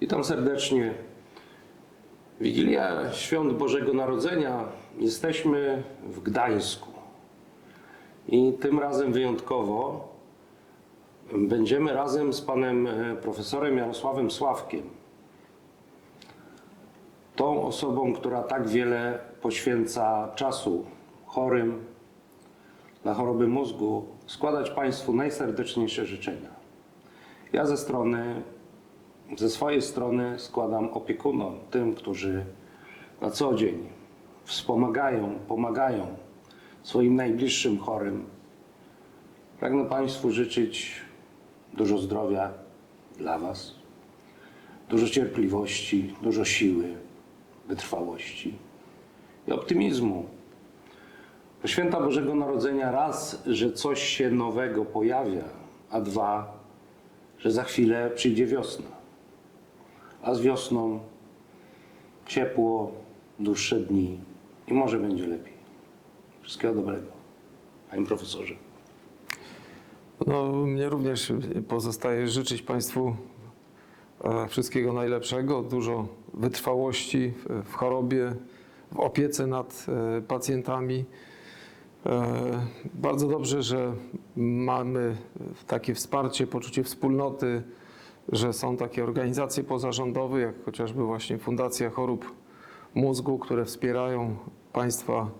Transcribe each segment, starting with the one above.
Witam serdecznie. Wigilia Świąt Bożego Narodzenia. Jesteśmy w Gdańsku. I tym razem wyjątkowo będziemy razem z panem e, profesorem Jarosławem Sławkiem. Tą osobą, która tak wiele poświęca czasu chorym na choroby mózgu, składać Państwu najserdeczniejsze życzenia. Ja ze strony ze swojej strony składam opiekunom, tym, którzy na co dzień wspomagają, pomagają swoim najbliższym chorym. Pragnę Państwu życzyć dużo zdrowia dla Was, dużo cierpliwości, dużo siły, wytrwałości i optymizmu. Bo święta Bożego Narodzenia raz, że coś się nowego pojawia, a dwa, że za chwilę przyjdzie wiosna a z wiosną ciepło, dłuższe dni i może będzie lepiej. Wszystkiego dobrego. Panie profesorze. No, mnie również pozostaje życzyć Państwu e, wszystkiego najlepszego, dużo wytrwałości w- chorobie, w opiece nad e, pacjentami. E, Bardzo dobrze, że mamy takie wsparcie, poczucie wspólnoty, że są takie organizacje pozarządowe, jak chociażby właśnie Fundacja Chorób Mózgu, które wspierają Państwa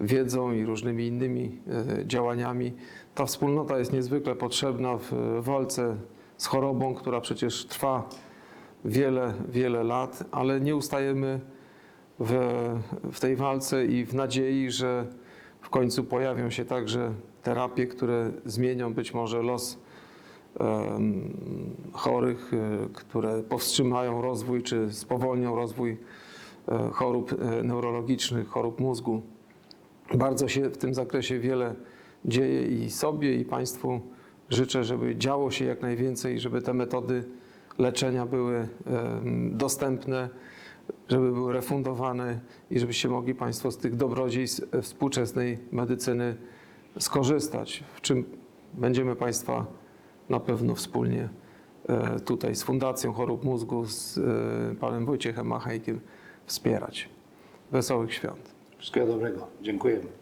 wiedzą i różnymi innymi e, działaniami. Ta wspólnota jest niezwykle potrzebna w e, walce z chorobą, która przecież trwa wiele, wiele lat, ale nie ustajemy w, w tej walce i w nadziei, że w końcu pojawią się także terapie, które zmienią być może los chorych, e, które powstrzymają rozwój czy spowolnią rozwój e, chorób e, neurologicznych, chorób mózgu. Bardzo się w tym zakresie wiele dzieje i sobie, i Państwu życzę, żeby działo się jak najwięcej, żeby te metody leczenia były dostępne, żeby były refundowane i żebyście mogli Państwo z tych dobrodziejstw współczesnej medycyny skorzystać, w czym będziemy Państwa na pewno wspólnie e, tutaj z Fundacją Chorób Mózgu, z e, panem Wojciechem Machajkiem wspierać. Wesołych świąt. Wszystkiego dobrego. Dziękujemy.